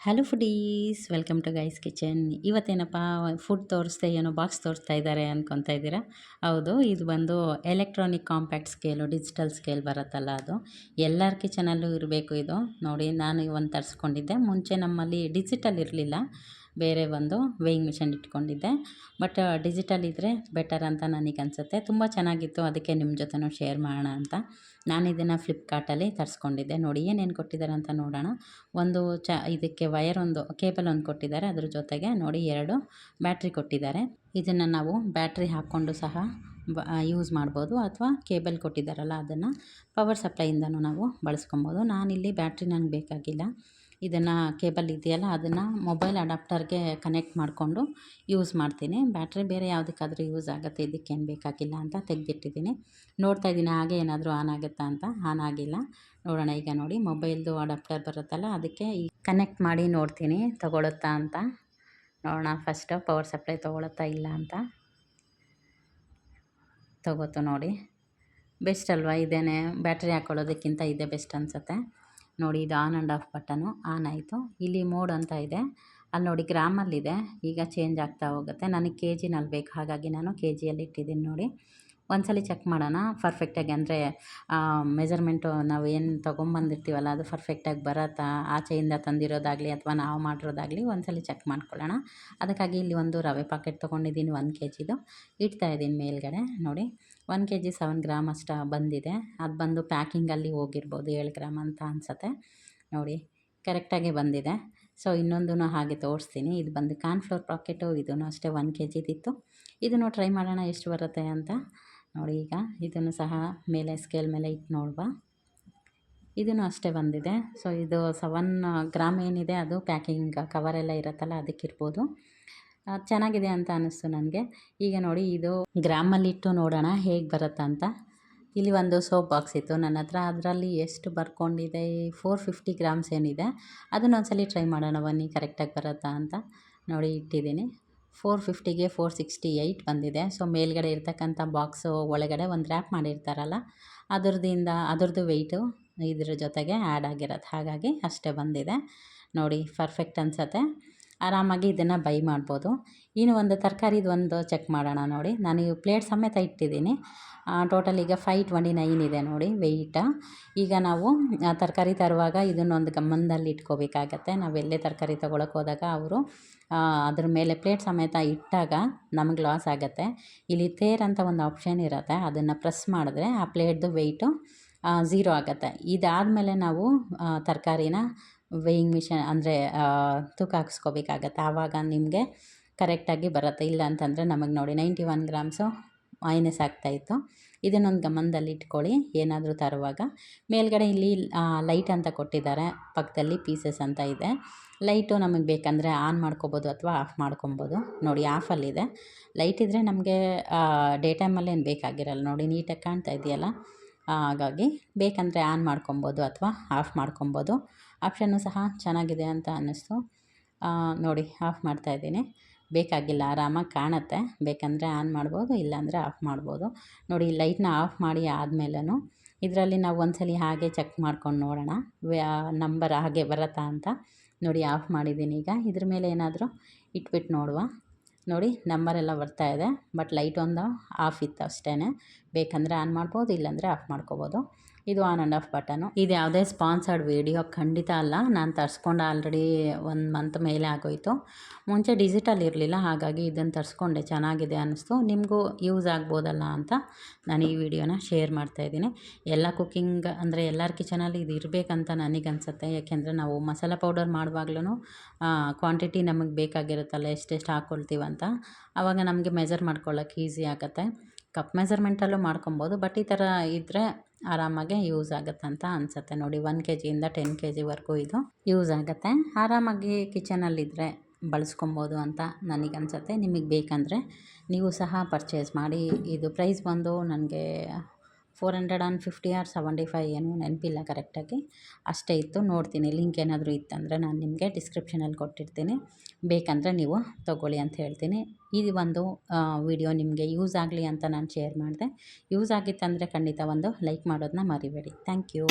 Hello foodies welcome to guys kitchen ಇವತ್ತೇನಪ್ಪ food ತೋರಿಸ್ದೆ, ಏನೋ box ತೋರಿಸ್ತಾ ಇದ್ದಾರೆ ಅಂದ್ಕೊತಾ ಇದ್ದೀರಾ? ಹೌದು, ಇದು ಬಂದು electronic compact scale digital scale ಬರುತ್ತಲ್ಲ ಅದು. ಎಲ್ಲರ ಕಿಚನಲ್ಲೂ ಇರಬೇಕು ಇದು. ನೋಡಿ, ನಾನು ಒಂದು ತರಿಸ್ಕೊಂಡಿದ್ದೆ. ಮುಂಚೆ ನಮ್ಮಲ್ಲಿ ಡಿಜಿಟಲ್ ಇರಲಿಲ್ಲ. ಬೇರೆ ಒಂದು ವೇಯಿಂಗ್ ಮಿಷನ್ ಇಟ್ಕೊಂಡಿದ್ದೆ. ಬಟ್ ಡಿಜಿಟಲ್ ಇದ್ದರೆ ಬೆಟರ್ ಅಂತ ನನಗೆ ಅನಿಸುತ್ತೆ. ತುಂಬ ಚೆನ್ನಾಗಿತ್ತು. ಅದಕ್ಕೆ ನಿಮ್ಮ ಜೊತೆನೂ ಶೇರ್ ಮಾಡೋಣ ಅಂತ. ನಾನು ಇದನ್ನು ಫ್ಲಿಪ್ಕಾರ್ಟಲ್ಲಿ ತರಿಸ್ಕೊಂಡಿದ್ದೆ. ನೋಡಿ, ಏನೇನು ಕೊಟ್ಟಿದ್ದಾರೆ ಅಂತ ನೋಡೋಣ. ಒಂದು ಚ, ಇದಕ್ಕೆ ವಯರ್ ಒಂದು ಕೇಬಲ್ ಒಂದು ಕೊಟ್ಟಿದ್ದಾರೆ. ಅದ್ರ ಜೊತೆಗೆ ನೋಡಿ, ಎರಡು ಬ್ಯಾಟ್ರಿ ಕೊಟ್ಟಿದ್ದಾರೆ. ಇದನ್ನು ನಾವು ಬ್ಯಾಟ್ರಿ ಹಾಕ್ಕೊಂಡು ಸಹ ಯೂಸ್ ಮಾಡ್ಬೋದು. ಅಥವಾ ಕೇಬಲ್ ಕೊಟ್ಟಿದ್ದಾರಲ್ಲ, ಅದನ್ನು ಪವರ್ ಸಪ್ಲೈಯಿಂದನೂ ನಾವು ಬಳಸ್ಕೊಬೋದು. ನಾನಿಲ್ಲಿ ಬ್ಯಾಟ್ರಿ ನನಗೆ ಬೇಕಾಗಿಲ್ಲ. ಇದನ್ನು ಕೇಬಲ್ ಇದೆಯಲ್ಲ, ಅದನ್ನು ಮೊಬೈಲ್ ಅಡಾಪ್ಟರ್ಗೆ ಕನೆಕ್ಟ್ ಮಾಡಿಕೊಂಡು ಯೂಸ್ ಮಾಡ್ತೀನಿ. ಬ್ಯಾಟ್ರಿ ಬೇರೆ ಯಾವುದಕ್ಕಾದರೂ ಯೂಸ್ ಆಗುತ್ತೆ ಇದಕ್ಕೇನು ಬೇಕಾಗಿಲ್ಲ ಅಂತ ತೆಗೆದಿಟ್ಟಿದ್ದೀನಿ. ನೋಡ್ತಾ ಇದ್ದೀನಿ, ಹಾಗೆ ಏನಾದರೂ ಆನ್ ಆಗುತ್ತಾ ಅಂತ. ಆನ್ ಆಗಿಲ್ಲ. ನೋಡೋಣ ಈಗ ನೋಡಿ. ಮೊಬೈಲ್ದು ಅಡಾಪ್ಟರ್ ಬರುತ್ತಲ್ಲ, ಅದಕ್ಕೆ ಈ ಕನೆಕ್ಟ್ ಮಾಡಿ ನೋಡ್ತೀನಿ, ತಗೊಳುತ್ತಾ ಅಂತ. ನೋಡೋಣ ಫಸ್ಟು ಪವರ್ ಸಪ್ಲೈ ತೊಗೊಳುತ್ತಾ ಇಲ್ಲ ಅಂತ. ತಗೋತು ನೋಡಿ. ಬೆಸ್ಟ್ ಅಲ್ವಾ? ಇದೇನೆ ಬ್ಯಾಟ್ರಿ ಹಾಕೊಳ್ಳೋದಕ್ಕಿಂತ ಇದೇ ಬೆಸ್ಟ್ ಅನಿಸುತ್ತೆ. ನೋಡಿ ಇದು on and off button on ಆಯಿತು. ಇಲ್ಲಿ ಮೋಡ್ ಅಂತ ಇದೆ. ಅಲ್ಲಿ ನೋಡಿ ಗ್ರಾಮಲ್ಲಿದೆ ಈಗ ಚೇಂಜ್ ಆಗ್ತಾ ಹೋಗುತ್ತೆ. ನನಗೆ ಕೆ ಜಿನಲ್ಲಿ ಬೇಕು. ಹಾಗಾಗಿ ನಾನು ಕೆ ಜಿಯಲ್ಲಿ ಇಟ್ಟಿದ್ದೀನಿ ನೋಡಿ. ಒಂದ್ಸಲ ಚೆಕ್ ಮಾಡೋಣ. ಪರ್ಫೆಕ್ಟಾಗಿ ಅಂದರೆ ಮೆಜರ್ಮೆಂಟು ನಾವು ಏನು ತೊಗೊಂಬಂದಿರ್ತೀವಲ್ಲ, ಅದು ಪರ್ಫೆಕ್ಟಾಗಿ ಬರತ್ತಾ? ಆಚೆಯಿಂದ ತಂದಿರೋದಾಗಲಿ ಅಥವಾ ನಾವು ಮಾಡಿರೋದಾಗಲಿ ಒಂದ್ಸಲ ಚೆಕ್ ಮಾಡ್ಕೊಳ್ಳೋಣ. ಅದಕ್ಕಾಗಿ ಇಲ್ಲಿ ಒಂದು ರವೆ ಪಾಕೆಟ್ ತೊಗೊಂಡಿದ್ದೀನಿ, ಒಂದು ಕೆ ಜಿದು ಇಡ್ತಾ ಇದ್ದೀನಿ ಮೇಲ್ಗಡೆ, ನೋಡಿ. One K G seven gram ಅಷ್ಟು ಬಂದಿದೆ. ಅದು ಬಂದು ಪ್ಯಾಕಿಂಗಲ್ಲಿ ಹೋಗಿರ್ಬೋದು ಏಳು ಗ್ರಾಮ್ ಅಂತ ಅನಿಸುತ್ತೆ. ನೋಡಿ, ಕರೆಕ್ಟಾಗಿ ಬಂದಿದೆ. ಸೊ ಇನ್ನೊಂದೂ ಹಾಗೆ ತೋರಿಸ್ತೀನಿ. ಇದು ಬಂದು ಕಾರ್ನ್ಫ್ಲೋರ್ ಪಾಕೆಟು ಇದೂ ಅಷ್ಟೇ ಒನ್ ಕೆ ಜಿದಿತ್ತು ಇದನ್ನು ಟ್ರೈ ಮಾಡೋಣ, ಎಷ್ಟು ಬರುತ್ತೆ ಅಂತ. ನೋಡಿ ಈಗ ಇದನ್ನು ಸಹ ಮೇಲೆ ಸ್ಕೇಲ್ ಮೇಲೆ ಇಟ್ಟು ನೋಡುವ. ಇದನ್ನು ಅಷ್ಟೇ ಬಂದಿದೆ. ಸೊ ಇದು ಸೆವೆನ್ ಗ್ರಾಮ್ ಏನಿದೆ, ಅದು ಪ್ಯಾಕಿಂಗ್ ಕವರೆಲ್ಲ ಇರುತ್ತಲ್ಲ ಅದಕ್ಕಿರ್ಬೋದು ಚೆನ್ನಾಗಿದೆ ಅಂತ ಅನ್ನಿಸ್ತು ನನಗೆ. ಈಗ ನೋಡಿ, ಇದು ಗ್ರಾಮಲ್ಲಿಟ್ಟು ನೋಡೋಣ, ಹೇಗೆ ಬರುತ್ತೆ ಅಂತ. ಇಲ್ಲಿ ಒಂದು ಸೋಪ್ ಬಾಕ್ಸ್ ಇತ್ತು. ನನ್ನ ಹತ್ರ ಅದರಲ್ಲಿ ಎಷ್ಟು ಬರ್ಕೊಂಡಿದೆ? ಫೋರ್ ಫಿಫ್ಟಿ ಗ್ರಾಮ್ಸ್ ಏನಿದೆ. ಅದನ್ನೊಂದ್ಸಲಿ ಟ್ರೈ ಮಾಡೋಣ ಬನ್ನಿ ಕರೆಕ್ಟಾಗಿ ಬರುತ್ತಾ ಅಂತ. ನೋಡಿ, ಇಟ್ಟಿದ್ದೀನಿ. ಫೋರ್ ಫಿಫ್ಟಿಗೆ ಫೋರ್ ಸಿಕ್ಸ್ಟಿ ಏಯ್ಟ್ ಬಂದಿದೆ. ಸೊ ಮೇಲ್ಗಡೆ ಇರ್ತಕ್ಕಂಥ ಬಾಕ್ಸು ಒಳಗಡೆ ಒಂದು ರ್ಯಾಪ್ ಮಾಡಿರ್ತಾರಲ್ಲ, ಅದರದಿಂದ, ಅದ್ರದ್ದು ವೆಯ್ಟು ಇದ್ರ ಜೊತೆಗೆ ಆ್ಯಡ್ ಆಗಿರೋದು. ಹಾಗಾಗಿ ಅಷ್ಟೇ ಬಂದಿದೆ. ನೋಡಿ ಪರ್ಫೆಕ್ಟ್ ಅನಿಸತ್ತೆ. ಆರಾಮಾಗಿ ಇದನ್ನು ಬೈ ಮಾಡ್ಬೋದು. ಇನ್ನು ಒಂದು ತರಕಾರಿದು ಒಂದು ಚೆಕ್ ಮಾಡೋಣ ನೋಡಿ. ನಾನು ಈ ಪ್ಲೇಟ್ ಸಮೇತ ಇಟ್ಟಿದ್ದೀನಿ. ಟೋಟಲ್ ಈಗ ಫೈ ಟ್ವೆಂಟಿ ನೈನ್ ಇದೆ ನೋಡಿ ವೆಯ್ಟ ಈಗ ನಾವು ತರಕಾರಿ ತರುವಾಗ ಇದನ್ನೊಂದು ಗಮನದಲ್ಲಿ ಇಟ್ಕೋಬೇಕಾಗತ್ತೆ. ನಾವು ಎಲ್ಲೇ ತರಕಾರಿ ತೊಗೊಳಕ್ಕೆ ಹೋದಾಗ ಅವರು ಅದ್ರ ಮೇಲೆ ಪ್ಲೇಟ್ ಸಮೇತ ಇಟ್ಟಾಗ ನಮಗೆ ಲಾಸ್ ಆಗುತ್ತೆ. ಇಲ್ಲಿ ತೇರ್ ಅಂತ ಒಂದು ಆಪ್ಷನ್ ಇರುತ್ತೆ. ಅದನ್ನು ಪ್ರೆಸ್ ಮಾಡಿದ್ರೆ ಆ ಪ್ಲೇಟ್ದು ವೆಯ್ಟು ಝೀರೋ ಆಗುತ್ತೆ. ಇದಾದಮೇಲೆ ನಾವು ತರಕಾರಿನ ವೇಯಿಂಗ್ ಮಿಷನ್ ಅಂದರೆ ತೂಕ ಹಾಕ್ಸ್ಕೋಬೇಕಾಗತ್ತೆ. ಆವಾಗ ನಿಮಗೆ ಕರೆಕ್ಟಾಗಿ ಬರುತ್ತೆ. ಇಲ್ಲ ಅಂತಂದರೆ ನಮಗೆ ನೋಡಿ ನೈಂಟಿ ಒನ್ ಗ್ರಾಮ್ಸು ಮೈನಸ್ ಆಗ್ತಾಯಿತ್ತು ಇದನ್ನೊಂದು ಗಮನದಲ್ಲಿ ಇಟ್ಕೊಳ್ಳಿ. ಏನಾದರೂ ತರುವಾಗ. ಮೇಲ್ಗಡೆ ಇಲ್ಲಿ ಲೈಟ್ ಅಂತ ಕೊಟ್ಟಿದ್ದಾರೆ. ಪಕ್ಕದಲ್ಲಿ ಪೀಸಸ್ ಅಂತ ಇದೆ. ಲೈಟು ನಮಗೆ ಬೇಕಂದರೆ ಆನ್ ಮಾಡ್ಕೊಬೋದು ಅಥವಾ ಆಫ್ ಮಾಡ್ಕೊಬೋದು. ನೋಡಿ ಆಫಲ್ಲಿದೆ ಲೈಟ್ ಇದ್ದರೆ ನಮಗೆ ಡೇ ಟೈಮಲ್ಲೇನು ಬೇಕಾಗಿರಲ್ಲ. ನೋಡಿ, ನೀಟಾಗಿ ಕಾಣ್ತಾ ಇದೆಯಲ್ಲ? ಹಾಗಾಗಿ ಬೇಕಂದರೆ ಆನ್ ಮಾಡ್ಕೊಬೋದು ಅಥವಾ ಆಫ್ ಮಾಡ್ಕೊಬೋದು. ಆಪ್ಷನ್ನು ಸಹ ಚೆನ್ನಾಗಿದೆ ಅಂತ ಅನ್ನಿಸ್ತು. ನೋಡಿ, ಆಫ್ ಮಾಡ್ತಾ ಇದ್ದೀನಿ. ಬೇಕಾಗಿಲ್ಲ, ಆರಾಮಾಗಿ ಕಾಣುತ್ತೆ. ಬೇಕಂದರೆ ಆನ್ ಮಾಡ್ಬೋದು, ಇಲ್ಲಾಂದರೆ ಆಫ್ ಮಾಡ್ಬೋದು. ನೋಡಿ, ಲೈಟ್ನ ಆಫ್ ಮಾಡಿ ಆದಮೇಲೂ ಇದರಲ್ಲಿ ನಾವು ಒಂದ್ಸಲಿ ಹಾಗೆ ಚೆಕ್ ಮಾಡ್ಕೊಂಡು ನೋಡೋಣ. ನಂಬರ್ ಹಾಗೆ ಬರುತ್ತಾ ಅಂತ ನೋಡಿ, ಆಫ್ ಮಾಡಿದ್ದೀನಿ ಈಗ. ಇದ್ರ ಮೇಲೆ ಏನಾದರೂ ಇಟ್ಬಿಟ್ಟು ನೋಡುವ. ನೋಡಿ, ನಂಬರೆಲ್ಲ ಬರ್ತಾ ಇದೆ. ಬಟ್ ಲೈಟ್ ಒಂದು ಆಫ್ ಇತ್ತು ಅಷ್ಟೇ ಬೇಕಂದರೆ ಆನ್ ಮಾಡ್ಬೋದು, ಇಲ್ಲಾಂದರೆ ಆಫ್ ಮಾಡ್ಕೋಬೋದು. ಇದು ಆನ್ ಆ್ಯಂಡ್ ಆಫ್ ಬಟನು. ಇದು ಯಾವುದೇ ಸ್ಪಾನ್ಸರ್ಡ್ ವೀಡಿಯೋ ಖಂಡಿತ ಅಲ್ಲ. ನಾನು ತರಿಸ್ಕೊಂಡು ಆಲ್ರೆಡಿ ಒಂದು ಮಂತ್ ಮೇಲೆ ಆಗೋಯಿತು. ಮುಂಚೆ ಡಿಜಿಟಲ್ ಇರಲಿಲ್ಲ, ಹಾಗಾಗಿ ಇದನ್ನು ತರಿಸ್ಕೊಂಡೆ. ಚೆನ್ನಾಗಿದೆ ಅನ್ನಿಸ್ತು ನಿಮಗೂ ಯೂಸ್ ಆಗ್ಬೋದಲ್ಲ ಅಂತ ನಾನು ಈ ವಿಡಿಯೋನ ಶೇರ್ ಮಾಡ್ತಾಯಿದ್ದೀನಿ ಎಲ್ಲ ಕುಕ್ಕಿಂಗ್ ಅಂದರೆ ಎಲ್ಲರ ಕಿಚನಲ್ಲಿ ಇದು ಇರಬೇಕಂತ ನನಗೆ ಅನಿಸುತ್ತೆ ಯಾಕೆಂದರೆ ನಾವು ಮಸಾಲೆ ಪೌಡರ್ ಮಾಡುವಾಗ್ಲೂ ಕ್ವಾಂಟಿಟಿ ನಮಗೆ ಬೇಕಾಗಿರುತ್ತಲ್ಲ, ಎಷ್ಟೆಷ್ಟು ಹಾಕ್ಕೊಳ್ತೀವಂತ ಆವಾಗ ನಮಗೆ ಮೆಜರ್ ಮಾಡ್ಕೊಳ್ಳೋಕ್ಕೆ ಈಸಿ ಆಗುತ್ತೆ. ಕಪ್ ಮೆಸರ್ಮೆಂಟಲ್ಲೂ ಮಾಡ್ಕೊಬೋದು, ಬಟ್ ಈ ಥರ ಇದ್ದರೆ ಆರಾಮಾಗೆ ಯೂಸ್ ಆಗುತ್ತೆ ಅಂತ ಅನಿಸುತ್ತೆ. ನೋಡಿ ಒನ್ ಕೆ ಜಿಯಿಂದ ಟೆನ್ ಕೆ ಜಿವರೆಗೂ ಇದು ಯೂಸ್ ಆಗುತ್ತೆ. ಆರಾಮಾಗಿ ಕಿಚನಲ್ಲಿದ್ದರೆ ಬಳಸ್ಕೊಬೋದು ಅಂತ ನನಗೆ ಅನಿಸುತ್ತೆ. ನಿಮಗೆ ಬೇಕಂದರೆ ನೀವು ಸಹ ಪರ್ಚೇಸ್ ಮಾಡಿ. ಇದು ಪ್ರೈಸ್ ಬಂದು ನನಗೆ four hundred and fifty or seventy five ಏನು ನೆನಪಿಲ್ಲ ಕರೆಕ್ಟಾಗಿ. ಅಷ್ಟೇ ಇತ್ತು, ನೋಡ್ತೀನಿ. ಲಿಂಕ್ ಏನಾದರೂ ಇತ್ತಂದರೆ ನಾನು ನಿಮಗೆ ಡಿಸ್ಕ್ರಿಪ್ಷನಲ್ಲಿ ಕೊಟ್ಟಿರ್ತೀನಿ. ಬೇಕಂದರೆ ನೀವು ತೊಗೊಳ್ಳಿ ಅಂತ ಹೇಳ್ತೀನಿ. ಈ ಒಂದು ವಿಡಿಯೋ ನಿಮಗೆ ಯೂಸ್ ಆಗಲಿ ಅಂತ ನಾನು ಶೇರ್ ಮಾಡಿದೆ. ಯೂಸ್ ಆಗಿತ್ತಂದರೆ ಖಂಡಿತ ಒಂದು ಲೈಕ್ ಮಾಡೋದನ್ನ ಮರಿಬೇಡಿ. Thank you.